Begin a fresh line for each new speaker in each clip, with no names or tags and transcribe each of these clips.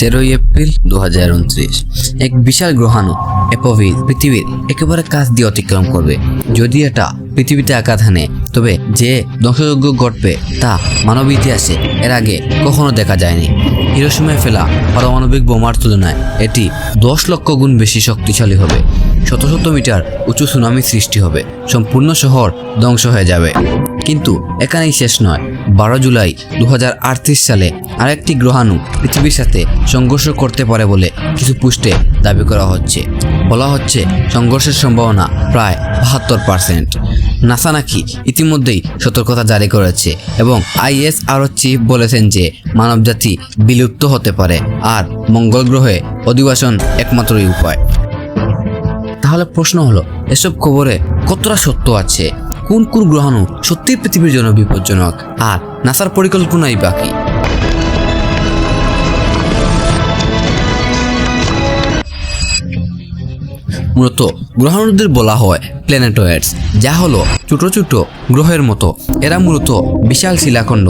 তেরোই এপ্রিল দু এক বিশাল গ্রহাণু এপোভিস পৃথিবীর একেবারে কাছ দিয়ে অতিক্রম করবে। যদি এটা পৃথিবীতে আঘাত হানে, তবে যে ধ্বংসযজ্ঞ ঘটবে তা মানব ইতিহাসে এর আগে কখনো দেখা যায়নি। হিরোসীমায় ফেলা পারমাণবিক বোমার তুলনায় এটি দশ লক্ষ গুণ বেশি শক্তিশালী হবে। শত শত মিটার উঁচু সুনামি সৃষ্টি হবে। সম্পূর্ণ শহর ধ্বংস হয়ে যাবে। কিন্তু এখানেই শেষ নয়। বারো জুলাই দু হাজার আটত্রিশ সালে আরেকটি গ্রহাণু পৃথিবীর সাথে সংঘর্ষ করতে পারে বলে কিছু পুষ্টে দাবি করা হচ্ছে। বলা হচ্ছে সংঘর্ষের সম্ভাবনা প্রায় বাহাত্তর পার্সেন্ট। নাসা নাকি ইতিমধ্যেই সতর্কতা জারি করেছে এবং আইএসআরও চিফ বলেছেন যে মানবজাতি বিলুপ্ত হতে পারে আর মঙ্গল গ্রহে অধিবাসন একমাত্রই উপায়। তাহলে প্রশ্ন হলো, এসব খবরে কতটা সত্য আছে? কোন কোন গ্রহাণু সত্যি পৃথিবীর জন্য বিপজ্জনক? আর নাসার পরিকল্পনাই বাকি। মূলত গ্রহাণুদের বলা হয় প্ল্যানেটয়েডস, যা হলো ছোট ছোট গ্রহের মতো। এরা মূলত বিশাল শিলাখণ্ড,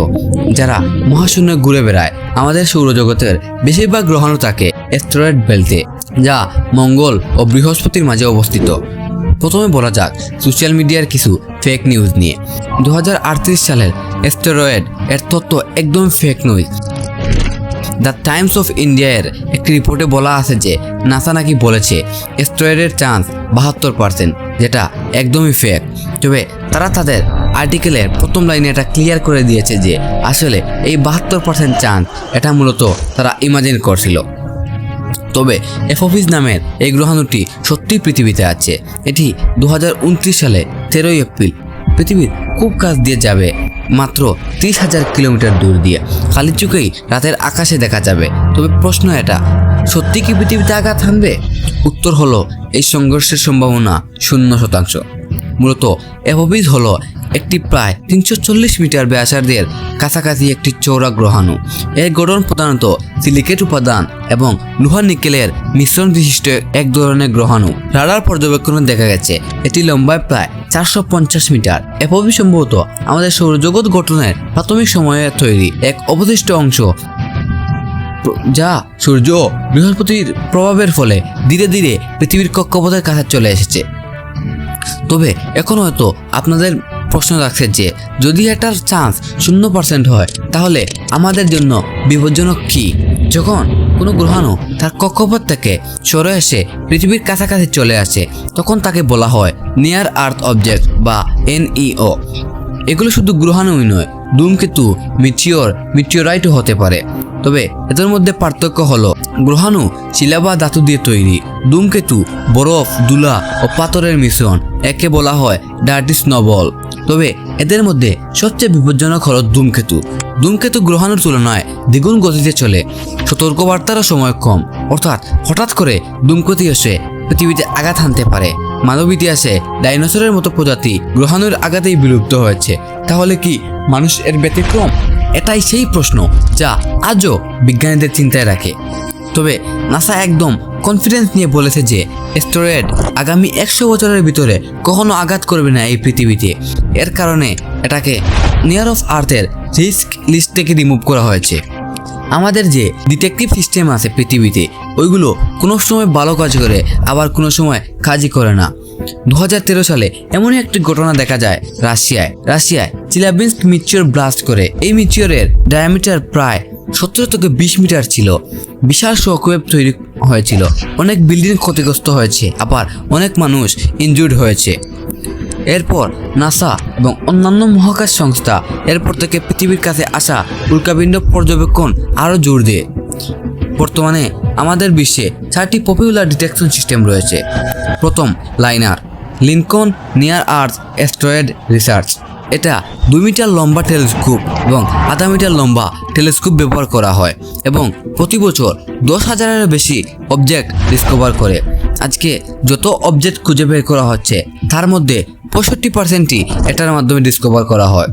যারা মহাশূন্যে ঘুরে বেড়ায়। আমাদের সৌরজগতের বেশিরভাগ গ্রহাণু থাকে অ্যাস্টেরয়েড বেল্টে, যা মঙ্গল ও বৃহস্পতির মাঝে অবস্থিত। প্রথমে বলা যাক, সোশ্যাল মিডিয়ার কিছু ফেক নিউজ নিয়ে। দু হাজার আটত্রিশ সালের স্টেরয়েড এর তথ্য একদম ফেক নয় দ্য টাইমস অফ ইন্ডিয়া এর একটি রিপোর্টে বলা আছে যে নাসা নাকি বলেছে স্টেরয়েডের চান্স বাহাত্তর পার্সেন্ট যেটা একদমই ফেক তবে তারা তাদের আর্টিকেলের প্রথম লাইনে এটা ক্লিয়ার করে দিয়েছে যে, আসলে এই বাহাত্তর পার্সেন্ট চান্স এটা মূলত তারা ইমাজিন করছিল। তবে এফোফিস নামের এই গ্রহাণুটি সত্যি পৃথিবীতে আছে। এটি দু হাজার উনত্রিশ সালে তেরোই এপ্রিল। পৃথিবীর খুব কাছ দিয়ে যাবে, মাত্র তিরিশ হাজার কিলোমিটার দূর দিয়ে। খালি চোখেই রাতের আকাশে দেখা যাবে। তবে প্রশ্ন এটা, সত্যি কি পৃথিবীতে আঘাত হানবে? উত্তর হলো, এই সংঘর্ষের সম্ভাবনা শূন্য শতাংশ। মূলত এফোবিস হলো একটি প্রায় তিনশো চল্লিশ মিটার ব্যাসার্ধের কাছাকাছি একটি চৌড়া গ্রহাণু। এর গঠন প্রধানত সিলিকেট উপাদান এবং লোহা নিকেলের মিশ্রণ বিশিষ্ট এক ধরনের গ্রহাণু। রাডার পর্যবেক্ষণে দেখা গেছে, এটি লম্বায় প্রায় চারশো পঞ্চাশ মিটার। এফোবি সম্ভবত আমাদের সৌরজগৎ গঠনের প্রাথমিক সময়ে তৈরি এক অবশিষ্ট অংশ। যা সূর্য বৃহস্পতির প্রভাবের ফলে ধীরে ধীরে পৃথিবীর কক্ষপথের কাছে চলে এসেছে। তবে এখন হয়তো আপনাদের প্রশ্ন রাখছে যে, যদি এটার চান্স শূন্য পার্সেন্ট হয়, তাহলে আমাদের জন্য বিপজ্জনক কি? যখন কোনো গ্রহাণু তার কক্ষপথ থেকে সরে এসে পৃথিবীর কাছাকাছি চলে আসে, তখন তাকে বলা হয় নিয়ার আর্থ অবজেক্ট বা এনইও এগুলো শুধু গ্রহাণুই নয়, ধূমকেতু মিটিওর মিটিওরাইটও হতে পারে। তবে এদের মধ্যে পার্থক্য হলো, গ্রহাণু শিলা বা ধাতু দিয়ে তৈরি, ধূমকেতু, বরফ, দুলা ও পাথরের মিশ্রণ, একে বলা হয় ডার্টি স্নোবল তবে এদের মধ্যে সবচেয়ে বিপজ্জনক হলো ধূমকেতু। ধূমকেতু গ্রহাণুর তুলনায় দ্বিগুণ গতিতে চলে। সতর্কবার্তারও সময় কম। অর্থাৎ হঠাৎ করে ধূমকেতু এসে পৃথিবীতে আঘাত হানতে পারে। মানব ইতিহাসে ডাইনোসরের মতো প্রজাতি গ্রহাণুর আঘাতেই বিলুপ্ত হয়েছে। তাহলে কি মানুষ এর ব্যতিক্রম? এটাই সেই প্রশ্ন যা আজও বিজ্ঞানীদের চিন্তায় রাখে। তবে নাসা একদম কনফিডেন্স নিয়ে বলেছে যে অ্যাস্টেরয়েড আগামী একশো বছরের ভিতরে কখনো আঘাত করবে না এই পৃথিবীতে। এর কারণে এটাকে নিয়ার অফ আর্থের রিস্ক লিস্ট থেকে রিমুভ করা হয়েছে। আমাদের যে ডিটেকটিভ সিস্টেম আছে পৃথিবীতে, ওইগুলো কোনো সময় ভালো কাজ করে, আবার কোনো সময় কাজই করে না। দু হাজার তেরো সালে এমনই একটি ঘটনা দেখা যায় রাশিয়ায়। রাশিয়ায় চিলাবিন্স মিচিওর ব্লাস্ট করে। এই মিচিওরের ডায়ামিটার প্রায় সতেরো থেকে বিশ মিটার ছিল। বিশাল শকওয়েভ তৈরি হয়েছিল। অনেক বিল্ডিং ক্ষতিগ্রস্ত হয়েছে, আবার অনেক মানুষ ইনজুর্ড হয়েছে। এরপর নাসা এবং অন্যান্য মহাকাশ সংস্থা এরপর থেকে পৃথিবীর কাছে আসা উল্কাপিণ্ড পর্যবেক্ষণ আরও জোর দেয়। বর্তমানে আমাদের বিশ্বে চারটি পপুলার ডিটেকশন সিস্টেম রয়েছে। প্রথম, linear. Lincoln near earth asteroid research. এটা দুই মিটার লম্বা টেলিস্কোপ এবং আধা মিটার লম্বা টেলিস্কোপ ব্যবহার করা হয় এবং প্রতি বছর দশ হাজারেরও বেশি অবজেক্ট ডিসকভার করে। আজকে যত অবজেক্ট খুঁজে বের করা হচ্ছে, তার মধ্যে পঁয়ষট্টি পার্সেন্টই এটার মাধ্যমে ডিসকভার করা হয়।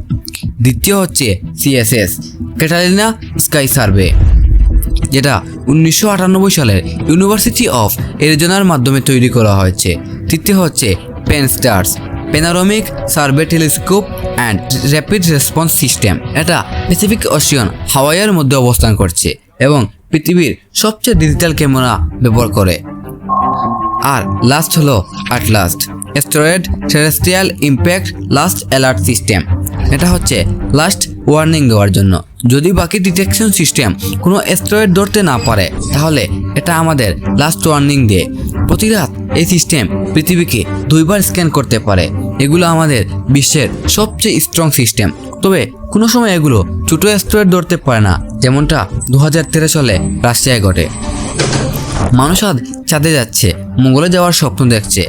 দ্বিতীয় হচ্ছে সিএসএস ক্যাটালিনা স্কাই সার্ভে যেটা উনিশশো আটানব্বই সালের ইউনিভার্সিটি অফ এরিজোনার মাধ্যমে তৈরি করা হয়েছে। তৃতীয় হচ্ছে pan stars panoramic survey telescope and rapid response system এটা প্যাসিফিক ওশিয়ান হাওয়াইয়ের মধ্যে অবস্থান করছে এবং পৃথিবীর সবচেয়ে ডিজিটাল ক্যামেরা ব্যবহার করে। আর লাস্ট হলো ATLAS asteroid terrestrial impact last alert system এটা হচ্ছে লাস্ট ওয়ার্নিং দেওয়ার জন্য। যদি বাকি ডিটেকশন সিস্টেম কোনো স্টোরেড ধরতে না পারে, তাহলে এটা আমাদের লাস্ট ওয়ার্নিং দিয়ে প্রতি রাত এই সিস্টেম পৃথিবীকে দুইবার স্ক্যান করতে পারে। এগুলো আমাদের বিশ্বের সবচেয়ে স্ট্রং সিস্টেম তবে কোনো সময় এগুলো ছোটো স্টোরেড ধরতে পারে না, যেমনটা দু হাজার তেরো সালে রাশিয়ায় ঘটে। মানুষ আজ চাঁদে যাচ্ছে, মঙ্গলে যাওয়ার স্বপ্ন দেখছে।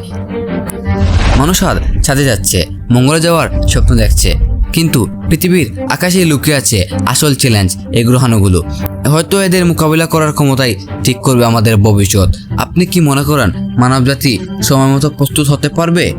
মানুষ আজ চাঁদে যাচ্ছে, মঙ্গলে যাওয়ার স্বপ্ন দেখছে। কিন্তু পৃথিবীর আকাশে লুকিয়ে আছে আসল চ্যালেঞ্জ এই গ্রহাণুগুলো। হয়তো এদের মোকাবিলা করার ক্ষমতাই ঠিক করবে আমাদের ভবিষ্যৎ। আপনি কি মনে করেন মানবজাতি সময় মতো প্রস্তুত হতে পারবে?